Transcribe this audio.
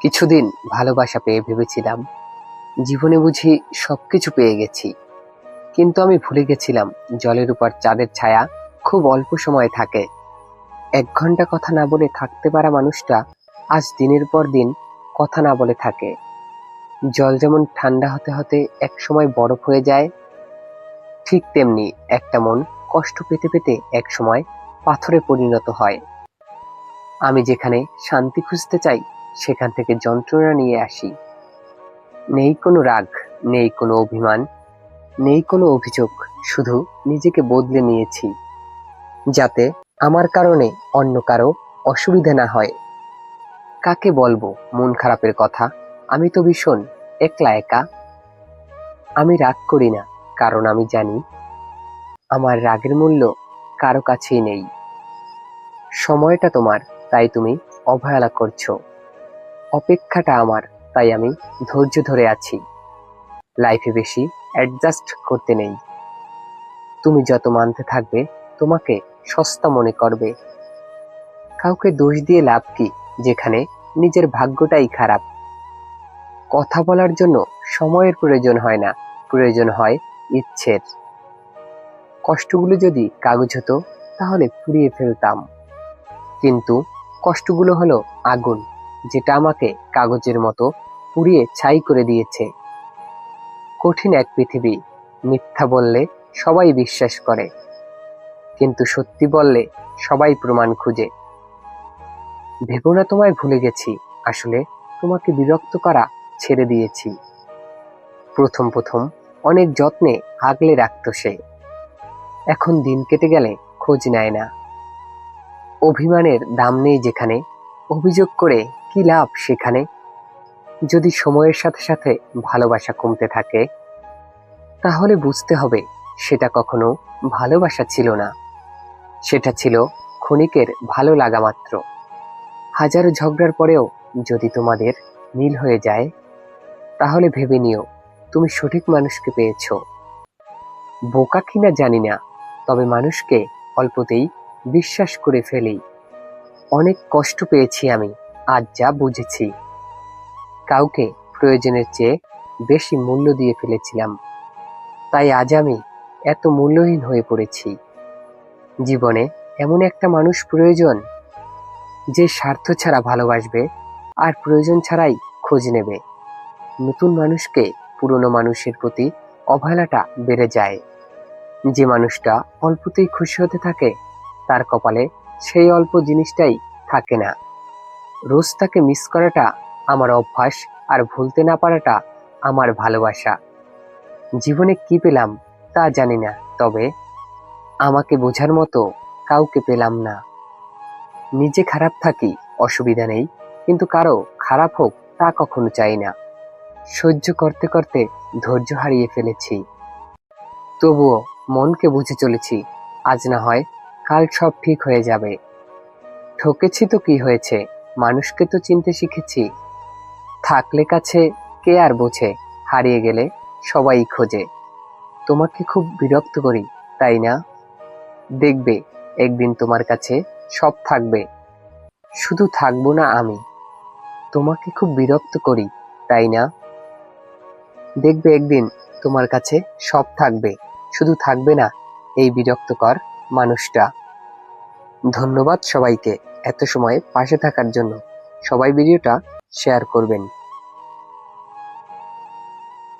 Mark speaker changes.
Speaker 1: কিছুদিন ভালোবাসা পেয়ে ভেবেছিলাম। জীবনে বুঝি সবকিছু পেয়ে গেছি। কিন্তু আমি ভুলে গেছিলাম জলের উপর চাঁদের ছায়া খুব অল্প সময় থাকে। এক ঘণ্টা কথা না বলে থাকতে পারা মানুষটা আজ দিনের পর দিন কথা না বলে থাকে। জল যেমন ঠান্ডা হতে হতে এক সময় বরফ হয়ে যায়, ঠিক তেমনি একটা মন কষ্ট পেতে পেতে এক সময় পাথরে পরিণত হয়। আমি যেখানে শান্তি খুঁজতে চাই সেখান থেকে যন্ত্রণা নিয়ে আসি। নেই কোনো রাগ, নেই কোনো অভিমান, নেই কোনো অভিযোগ, শুধু নিজেকে বদলে নিয়েছি। যাতে আমার কারণে অন্য কারও অসুবিধা না হয়। কাকে বলব মন খারাপের কথা? আমি তো ভীষণ একলা একা। আমি রাগ করি না, কারণ আমি জানি আমার রাগের মূল্য কারও কাছেই নেই। সময়টা তোমার, তাই তুমি অবহেলা করছ। অপেক্ষাটা আমার, তাই আমি ধৈর্য ধরে আছি। লাইফে বেশি অ্যাডজাস্ট করতে নেই। তুমি যত মানতে থাকবে, তোমাকে সস্তা মনে করবে। কাউকে দোষ দিয়ে লাভ কি, যেখানে নিজের ভাগ্যটাই খারাপ? কথা বলার জন্য সময়ের প্রয়োজন হয় না, প্রয়োজন হয় ইচ্ছের। কষ্টগুলো যদি কাগজ হতো, তাহলে পুড়িয়ে ফেলতাম। কিন্তু কষ্টগুলো হলো আগুন। যেটা আমাকে কাগজের মতো পুড়িয়ে ছাই করে দিয়েছে। কঠিন এক পৃথিবী, মিথ্যা বললে সবাই বিশ্বাস করে, কিন্তু সত্যি বললে সবাই প্রমাণ খুঁজে। ভেবো না তোমায় ভুলে গেছি, আসলে তোমাকে বিরক্ত করা ছেড়ে দিয়েছি। প্রথম প্রথম অনেক যত্নে আগলে রাখত সে। এখন দিন কেটে গেলে খোঁজ নেয় না। অভিমানের দাম নেই যেখানে, অভিযোগ করে কি লাভ সেখানে? যদি সময়ের সাথে সাথে ভালোবাসা কমতে থাকে, তাহলে বুঝতে হবে সেটা কখনো ভালোবাসা ছিল না। সেটা ছিল ক্ষণিকের ভালো লাগা মাত্র। হাজারো ঝগড়ার পরেও যদি তোমাদের মিল হয়ে যায়, তাহলে ভেবে নিও তুমি সঠিক মানুষকে পেয়েছ। বোকা কিনা জানি না, তবে মানুষকে অল্পতেই বিশ্বাস করে ফেলি। অনেক কষ্ট পেয়েছি আমি। আজ যা বুঝেছি। কাউকে প্রয়োজনের চেয়ে বেশি মূল্য দিয়ে ফেলেছিলাম। তাই আজ আমি এত মূল্যহীন হয়ে পড়েছি। জীবনে এমন একটা মানুষ প্রয়োজন, যে স্বার্থ ছাড়া ভালোবাসবে আর প্রয়োজন ছাড়াই খোঁজ নেবে। নতুন মানুষকে পুরনো মানুষের প্রতি অবহেলাটা বেড়ে যায়। যে মানুষটা অল্পতেই খুশি হতে থাকে, তার কপালে সেই অল্প জিনিসটাই থাকে না। রোজ তাকে মিস করাটা আমার অভ্যাস আর ভুলতে না পারাটা আমার ভালোবাসা। জীবনে কি পেলাম তা জানি না, তবে আমাকে বোঝার মতো কাউকে পেলাম না। নিজে খারাপ থাকি, অসুবিধা নেই, কিন্তু কারও খারাপ হোক তা কখনো চাই না। সহ্য করতে করতে ধৈর্য হারিয়ে ফেলেছি। তবুও মনকে বুঝে চলেছি, আজ না হয় কাল সব ঠিক হয়ে যাবে। ঠকেছি তো কি হয়েছে? মানুষকে তো চিনতে শিখেছি। থাকলে কাছে কে আর বোঝে? হারিয়ে গেলে সবাই খোঁজে। তোমাকে খুব বিরক্ত করি, তাই না? দেখবে, একদিন তোমার কাছে সব থাকবে। শুধু থাকব না আমি। তোমাকে খুব বিরক্ত করি, তাই না? দেখবে একদিন তোমার কাছে সব থাকবে। শুধু থাকবে না, এই বিরক্তকর মানুষটা। ধন্যবাদ সবাইকে এত সময় পাশে থাকার জন্য। সবাই ভিডিওটা শেয়ার করবেন।